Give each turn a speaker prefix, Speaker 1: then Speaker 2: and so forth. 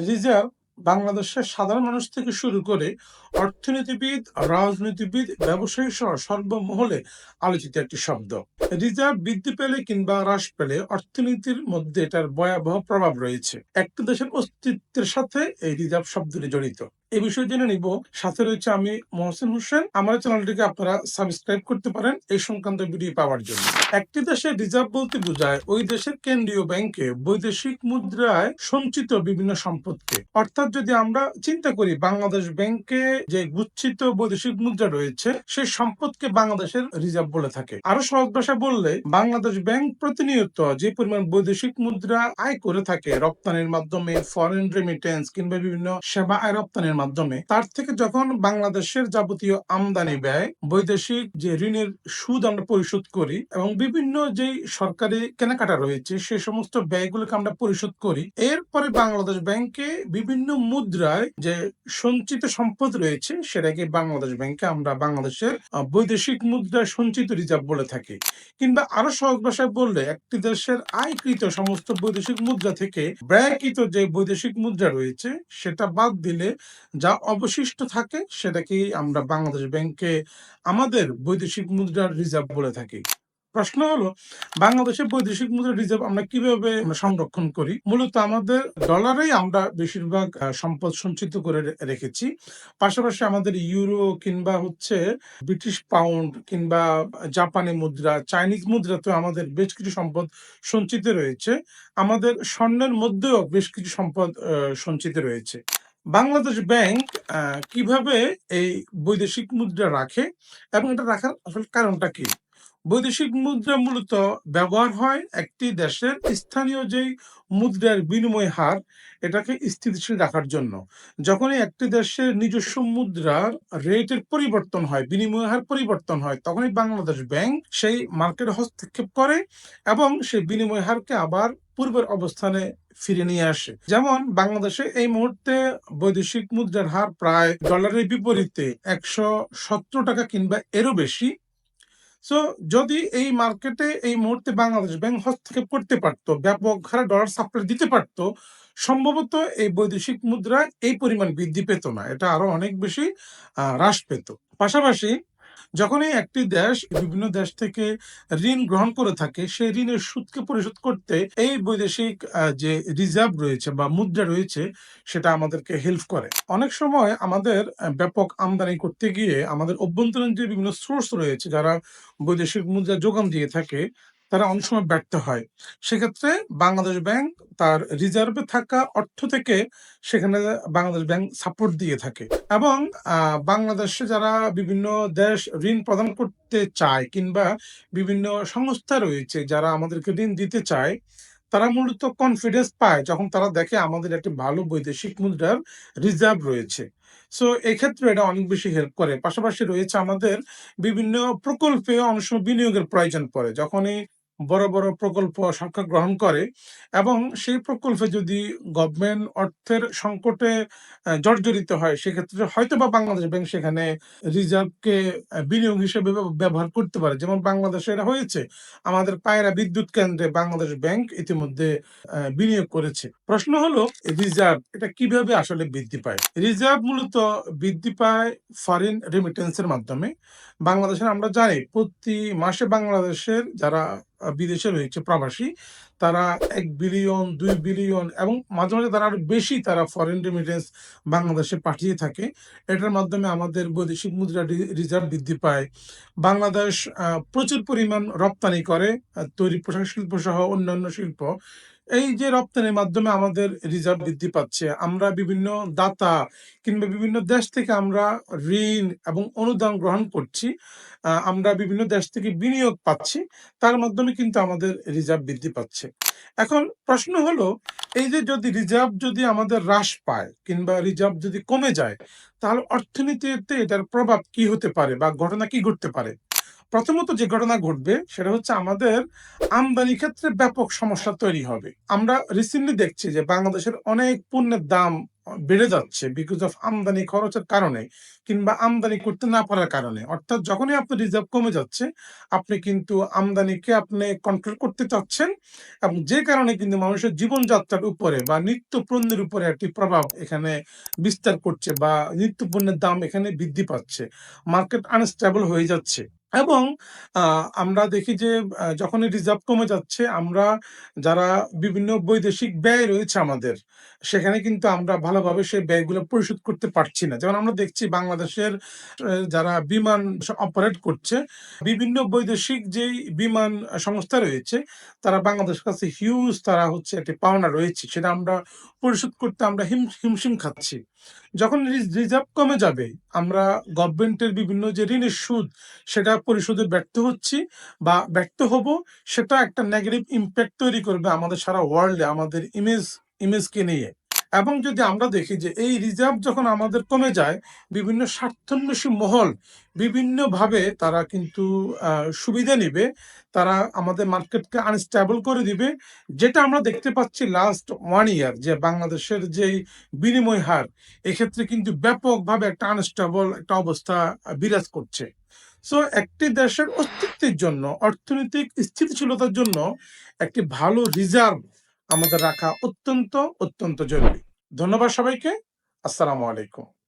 Speaker 1: Reserve বাংলাদেশের সাধারণ মানুষ থেকে শুরু করে অর্থনীতিবিদ, রাজনীতিবিদ, ব্যবসায়ী সহ সর্বমহলে আলোচিত একটি শব্দ। রিজার্ভ বৃদ্ধি পেলে কিংবা হ্রাস পেলে অর্থনীতির মধ্যে এটার ভয়াবহ প্রভাব রয়েছে। একটি দেশের অস্তিত্বের সাথে এই রিজার্ভ শব্দটি জড়িত। এই বিষয়ে জেনে নিব। সাথে রয়েছে আমি মহসিন হোসেন। আমার চ্যানেলটিকে আপনারা সাবস্ক্রাইব করতে পারেন এই সংক্রান্ত ভিডিও পাওয়ার জন্য। একটি দেশের রিজার্ভ বলতে বোঝায়, ওই দেশের কেন্দ্রীয় ব্যাংকে বৈদেশিক মুদ্রায় সঞ্চিত বিভিন্ন সম্পদকে। অর্থাৎ যদি আমরা চিন্তা করি, বাংলাদেশ ব্যাংকে যে গুচ্ছিত বৈদেশিক মুদ্রা রয়েছে, সেই সম্পদকে বাংলাদেশের রিজার্ভ বলে থাকে। আরও সহজ ভাষা বললে, বাংলাদেশ ব্যাংক প্রতিনিয়ত যে পরিমাণ বৈদেশিক মুদ্রা আয় করে থাকে, রপ্তানির মাধ্যমে ফরেন রেমিটেন্স কিংবা বিভিন্ন সেবা আয় রপ্তানির মাধ্যমে তার থেকে যখন বাংলাদেশের যাবতীয় আমদানি ব্যয়, বৈদেশিক যে ঋণের সুদ আমরা পরিশোধ করি এবং বিভিন্ন যে সরকারি কেনাকাটা রয়েছে, সে সমস্ত ব্যয়গুলোকে আমরা পরিশোধ করি। এরপরে বাংলাদেশ ব্যাংকে বিভিন্ন মুদ্রায় যে সঞ্চিত সম্পদ রয়েছে, সেটাকে বাংলাদেশ ব্যাংকে আমরা বাংলাদেশের বৈদেশিক মুদ্রায় সঞ্চিত রিজার্ভ বলে থাকি। কিংবা আরও সহজ ভাষায় বললে, একটি দেশের আয়কৃত সমস্ত বৈদেশিক মুদ্রা থেকে ব্যয়কৃত যে বৈদেশিক মুদ্রা রয়েছে, সেটা বাদ দিলে যা অবশিষ্ট থাকে সেটাকেই আমরা বাংলাদেশ ব্যাংকে আমাদের বৈদেশিক মুদ্রার রিজার্ভ বলে থাকি। প্রশ্ন হলো, বাংলাদেশের বৈদেশিক মুদ্রা রিজার্ভ আমরা কীভাবে সংরক্ষণ করি? মূলত আমাদের ডলারেই আমরা বেশিরভাগ সম্পদ সঞ্চিত করে রেখেছি। পাশাপাশি আমাদের ইউরো কিংবা হচ্ছে ব্রিটিশ পাউন্ড কিংবা জাপানি মুদ্রা চাইনিজ মুদ্রাতে আমাদের বেশ কিছু সম্পদ সঞ্চিত রয়েছে। আমাদের স্বর্ণের মধ্যেও বেশ কিছু সম্পদ সঞ্চিত রয়েছে। বাংলাদেশ ব্যাংক কীভাবে এই বৈদেশিক মুদ্রা রাখে এবং এটা রাখার আসল কারণটা কি? বৈদেশিক মুদ্রা মূলত ব্যবহার হয় একটি দেশের স্থানীয় যেই মুদ্রার বিনিময় হার, এটাকে স্থিতিশীল রাখার জন্য। যখনই একটি দেশের নিজস্ব মুদ্রার রেটের পরিবর্তন হয়, বিনিময় হার পরিবর্তন হয়, তখনই বাংলাদেশ ব্যাংক সেই মার্কেট হস্তক্ষেপ করে এবং সেই বিনিময় হারকে আবার পূর্বের অবস্থানে ফিরে নিয়ে আসে। যেমন বাংলাদেশে এই মুহূর্তে বৈদেশিক মুদ্রার হার প্রায় ডলারের বিপরীতে একশো সতেরো টাকা কিংবা এরও বেশি। সো যদি এই মার্কেটে এই মুহূর্তে বাংলাদেশ ব্যাংক হস্তক্ষেপ করতে পারতো, ব্যাপক হারে ডলার সাপ্লাই দিতে পারতো, সম্ভবত এই বৈদেশিক মুদ্রা এই পরিমাণ বৃদ্ধি পেত না। এটা আরও অনেক বেশি হ্রাস পেত। পাশাপাশি যখনই একটি দেশ, বিভিন্ন দেশ থেকে ঋণ গ্রহণ করে থাকে, সেই ঋণের সুদকে পরিশোধ করতে এই বৈদেশিক যে রিজার্ভ রয়েছে বা মুদ্রা রয়েছে, সেটা আমাদেরকে হেল্প করে। অনেক সময় আমাদের ব্যাপক আমদানি করতে গিয়ে আমাদের অভ্যন্তরীণ যে বিভিন্ন সোর্স রয়েছে, যারা বৈদেশিক মুদ্রা যোগান দিয়ে থাকে তারা অনেক সময় ব্যর্থ হয়। সেক্ষেত্রে বাংলাদেশ ব্যাংক তার রিজার্ভে থাকা অর্থ থেকে সেখানে বাংলাদেশ ব্যাংক সাপোর্ট দিয়ে থাকে এবং বাংলাদেশে যারা বিভিন্ন দেশ ঋণ প্রদান করতে চায় কিংবা বিভিন্ন সংস্থা রয়েছে যারা আমাদেরকে ঋণ দিতে চায়, তারা মূলত কনফিডেন্স পায় যখন তারা দেখে আমাদের একটি ভালো বৈদেশিক মুদ্রার রিজার্ভ রয়েছে। সো এক্ষেত্রে এটা অনেক বেশি হেল্প করে। পাশাপাশি রয়েছে আমাদের বিভিন্ন প্রকল্পে অনেক সময় বিনিয়োগের প্রয়োজন পড়ে। যখনই বড় বড় প্রকল্প সরকার গ্রহণ করে এবং সেই প্রকল্পে যদি গভর্নমেন্ট অর্থের সংকটে জর্জরিত হয়, সেক্ষেত্রে হয়তো বা বাংলাদেশ ব্যাংক সেখানে রিজার্ভকে বিনিয়োগ হিসেবে ব্যবহার করতে পারে। যেমন বাংলাদেশে হয়েছে, আমাদের পায়রা বিদ্যুৎ কেন্দ্রে বাংলাদেশ ব্যাংক ইতিমধ্যে বিনিয়োগ করেছে। প্রশ্ন হলো রিজার্ভ এটা কীভাবে আসলে বৃদ্ধি পায়? রিজার্ভ মূলত বৃদ্ধি পায় ফরেন রেমিটেন্সের মাধ্যমে। বাংলাদেশের আমরা জানি, প্রতি মাসে বাংলাদেশের যারা বিদেশে রয়েছে প্রবাসী। তারা এক বিলিয়ন দুই বিলিয়ন এবং মাঝে মাঝে তারা আরও বেশি তারা ফরেন রেমিটেন্স বাংলাদেশে পাঠিয়ে থাকে। এটার মাধ্যমে আমাদের বৈদেশিক মুদ্রা রিজার্ভ বৃদ্ধি পায়। বাংলাদেশ প্রচুর পরিমাণ রপ্তানি করে তৈরি পোশাক শিল্প সহ অন্যান্য শিল্প। এই যে রপ্তানির মাধ্যমে আমাদের রিজার্ভ বৃদ্ধি পাচ্ছে, আমরা বিভিন্ন দাতা কিংবা বিভিন্ন দেশ থেকে আমরা ঋণ এবং অনুদান গ্রহণ করছি আমরা বিভিন্ন দেশ থেকে বিনিয়োগ পাচ্ছি, তার মাধ্যমে কিন্তু আমাদের রিজার্ভ বৃদ্ধি পাচ্ছে। এখন প্রশ্ন হলো, এই যে যদি রিজার্ভ যদি আমাদের হ্রাস পায় কিংবা রিজার্ভ যদি কমে যায়, তাহলে অর্থনীতিতে এটার প্রভাব কি হতে পারে বা ঘটনা কি ঘটতে পারে? প্রথমত যে ঘটনা ঘটবে, সেটা হচ্ছে আমাদের আমদানি ক্ষেত্রে ব্যাপক সমস্যা তৈরি হবে। আমরা রিসেন্টলি দেখছি যে বাংলাদেশের অনেক পণ্যের দাম বেড়ে যাচ্ছে বিকজ অফ আমদানি খরচের কারণে কিংবা আমদানি করতে না পারার কারণে। অর্থাৎ যখনই আপনার রিজার্ভ কমে যাচ্ছে, আপনি কিন্তু আমদানিকে আপনি কন্ট্রোল করতে চাচ্ছেন এবং যে কারণে কিন্তু মানুষের জীবনযাত্রার উপরে বা নিত্য পণ্যের উপরে একটি প্রভাব এখানে বিস্তার করছে বা নিত্য পণ্যের দাম এখানে বৃদ্ধি পাচ্ছে। মার্কেট আনস্টেবল হয়ে যাচ্ছে। এবং আহ, আমরা দেখি যে আহ, যখনই রিজার্ভ কমে যাচ্ছে আমরা যারা বিভিন্ন বৈদেশিক ব্যয় রয়েছে আমাদের সেখানে কিন্তু আমরা ভালোভাবে সেই ব্যয়গুলো পরিশোধ করতে পারছি না। যেমন আমরা দেখছি বাংলাদেশের যারা বিমান অপারেট করছে বিভিন্ন বৈদেশিক যেই বিমান সংস্থা রয়েছে তারা বাংলাদেশের কাছে হিউজ তারা হচ্ছে একটি পাওনা রয়েছে। সেটা আমরা পরিশোধ করতে আমরা হিম, হিমশিম খাচ্ছি। যখন রিজার্ভ কমে যাবে, আমরা গভর্নমেন্টের বিভিন্ন যে ঋণের সুদ, সেটা পরিশোধে ব্যর্থ হচ্ছি বা ব্যর্থ হব, সেটা একটা নেগেটিভ ইম্প্যাক্ট তৈরি করবে আমাদের সারা ওয়ার্ল্ডে আমাদের ইমেজ ইমেজকে নিয়ে। এবং যদি আমরা দেখি যে এই রিজার্ভ যখন আমাদের কমে যায়, বিভিন্ন স্বার্থান্বেষী মহল বিভিন্নভাবে তারা কিন্তু সুবিধা নিবে। তারা আমাদের মার্কেটকে আনস্টেবল করে দিবে। যেটা আমরা দেখতে পাচ্ছি লাস্ট ওয়ান ইয়ার যে বাংলাদেশের যেই বিনিময় হার, এক্ষেত্রে কিন্তু ব্যাপকভাবে একটা আনস্টেবল একটা অবস্থা বিরাজ করছে। সো একটি দেশের অস্তিত্বের জন্য, অর্থনৈতিক স্থিতিশীলতার জন্য একটি ভালো রিজার্ভ আমাদের রাখা অত্যন্ত অত্যন্ত জরুরি। ধন্যবাদ সবাইকে। আসসালামু আলাইকুম।